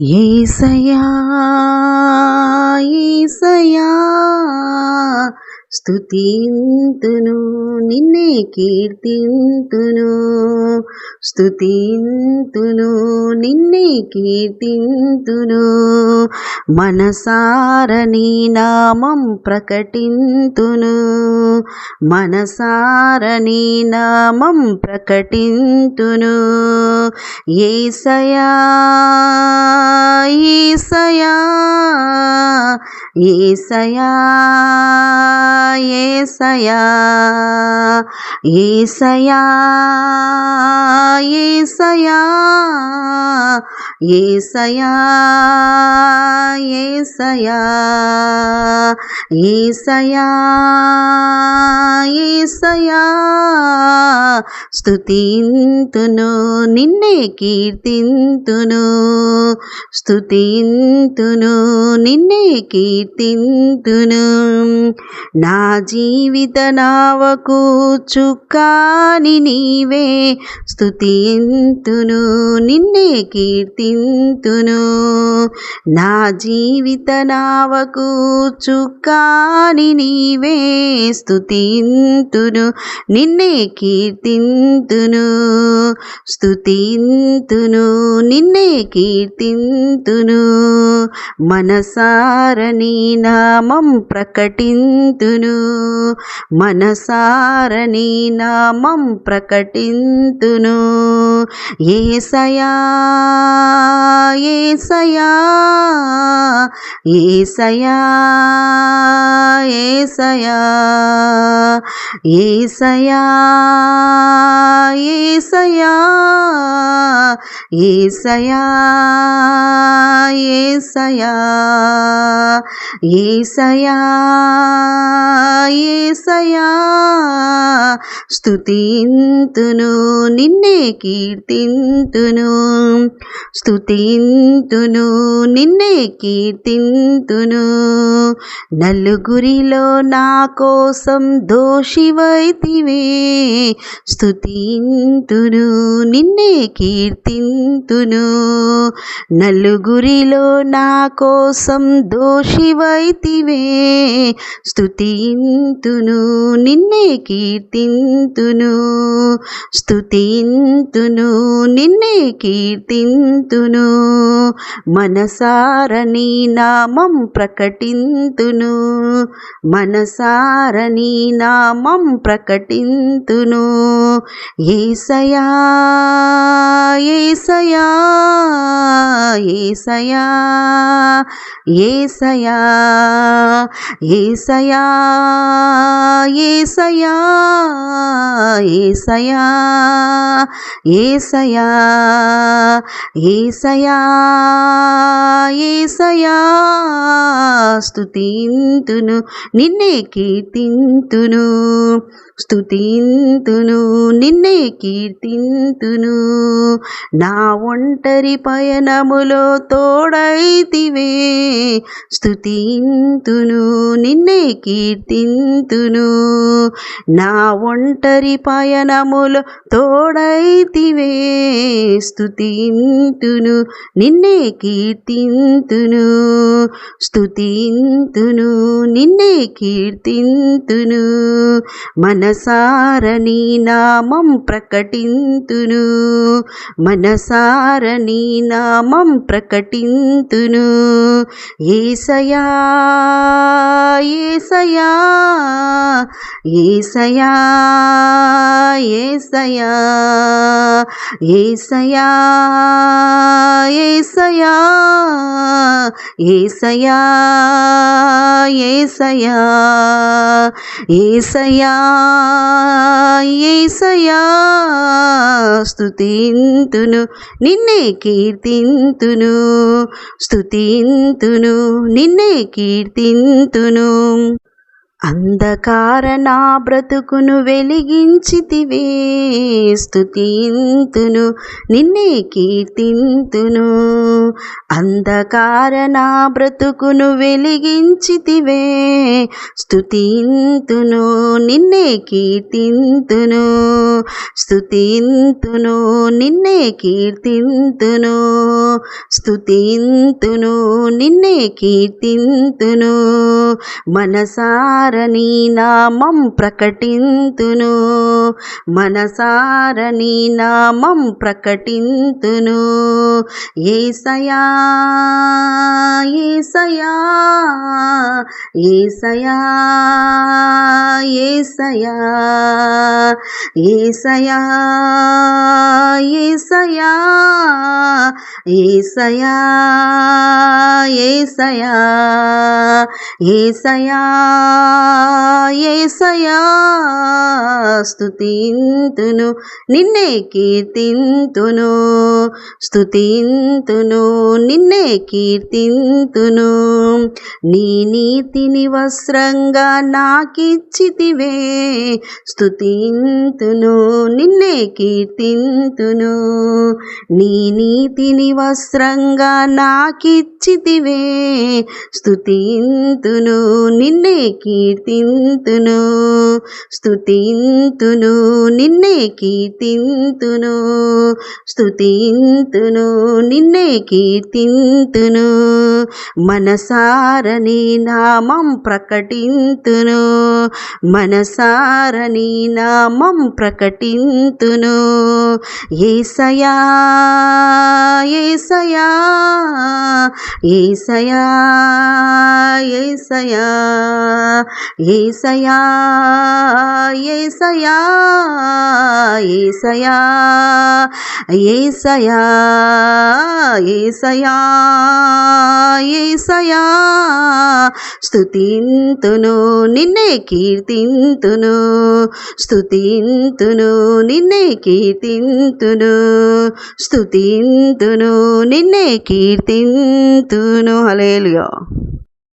ఏసయా ఏసయా స్తుతింతును నిన్నే కీర్తింతును స్తుతింతును నిన్నే కీర్తింతును. మనసార నీ నామం ప్రకటింతును. మనసార నీ నామం ప్రకటింతును. ఏసయా ఏసయా ఏసయా ఏసయా ఏసయా ఏసయా. ఏసయా ఏసయా ఏసయా ఏసయా. స్తుతింతును నిన్నే కీర్తింతును. స్తుతింతును నిన్నే కీర్తింతును. నా జీవిత నావకు చుక్కాని నీవే. స్తుతింతును నిన్నే కీర్తింతును. నా జీవిత నావకు చుక్కాని నీవే స్తుతింతును. నిన్నే కీర్తింతును స్తుతింతును. నిన్నే కీర్తింతును. మనసార నీ నామం ప్రకటింతును. మనసార నీ నామం ప్రకటింతును. ఏసయా ఏసయా ఏసయా ఏసయా ఏసయా ఏసయా ఏసయా ఏసయా ఏసయా ఏసయా స్తుతింతును నిన్నే కీర్తింతును. స్థుతింతును నిన్నే కీర్తింతును. నలుగురిలో నా కోసం దోషివైతివే. స్థుతింతును నిన్నే కీర్తింతును నలుగురిలో నా కోసం దోషివైతివే. స్తుతింతును నిన్నే కీర్తింతును. స్తుతింతును నిన్నే కీర్తింతును. మనసారని నామం ప్రకటింతును. మనసారని నామం ప్రకటింతును. ఏసయా ఏసయా. ఏసయా ఏసయా ఏసయా ఏసయా ఏసయా ఏసయా ఏసయా ఏసయా స్తుతింతును నిన్నే కీర్తింతును స్తుతింతును నిన్నే కీర్తింతును నా ఒంటరి పయనములో తోడైతివే. స్తుతింతును నిన్నే కీర్తింతును. నా ఒంటరి పయనములో తోడైతివే. స్తుతింతును నిన్నే కీర్తింతును. స్తుతింతును నిన్నే కీర్తింతును. మనసారని నామం ప్రకటింతును. మనసా నీ నామం ప్రకటింతును. ఏసయా ఏసయా ఏసయా ఏసయా. ఏసయా ఏసయా ఏసయా ఏసయా ఏసయా ఏసయా స్తుతింతును నిన్నే కీర్తింతును స్తుతింతును నిన్నే కీర్తింతును. అంధకార నా బ్రతుకును వెలిగించితివే స్తుతింతును నిన్నే కీర్తింతును. అంధకార నా బ్రతుకును వెలిగించితివే స్తుతింతును నిన్నే కీర్తింతును. స్తుతింతును నిన్నే కీర్తింతును. స్థుతింతును నిన్నే కీర్తింతును. మనసారని నామం ప్రకటింతును. మనసార నీ నామం ప్రకటింతును ఏసయా ఏసయా ఏసయా ఏసయా ఏసయా ఏసయా ఏసయా ఏసయా ఏసయా ఏసయా స్తు స్తుతింతును నిన్నే కీర్తింతును. స్తుతింతును నిన్నే కీర్తింతును. నీ నీతిని వస్త్రంగా నాకిచ్చితివే. స్తుతింతును నిన్నే కీర్తింతును. నీ నీతిని వస్త్రంగా నాకిచ్చితివే. స్తుతింతును నిన్నే కీర్తింతును. స్తుతింతును నిన్నే కీర్తింతును. స్తుతింతును నిన్నే కీర్తింతును. మనసారని నామం ప్రకటింతును. మనసారని నామం ప్రకటింతును. ఏసయా ఏసయా ఏసయా ఏసయా ఏసయా ఏసయా. ఏసయా ఏసయా ఏసయా ఏసయా. స్తుతింతును నిన్నే కీర్తింతును. స్తుతింతును నిన్నే కీర్తింతును. స్తుతింతును నిన్నే కీర్తింతును. హలేలుయా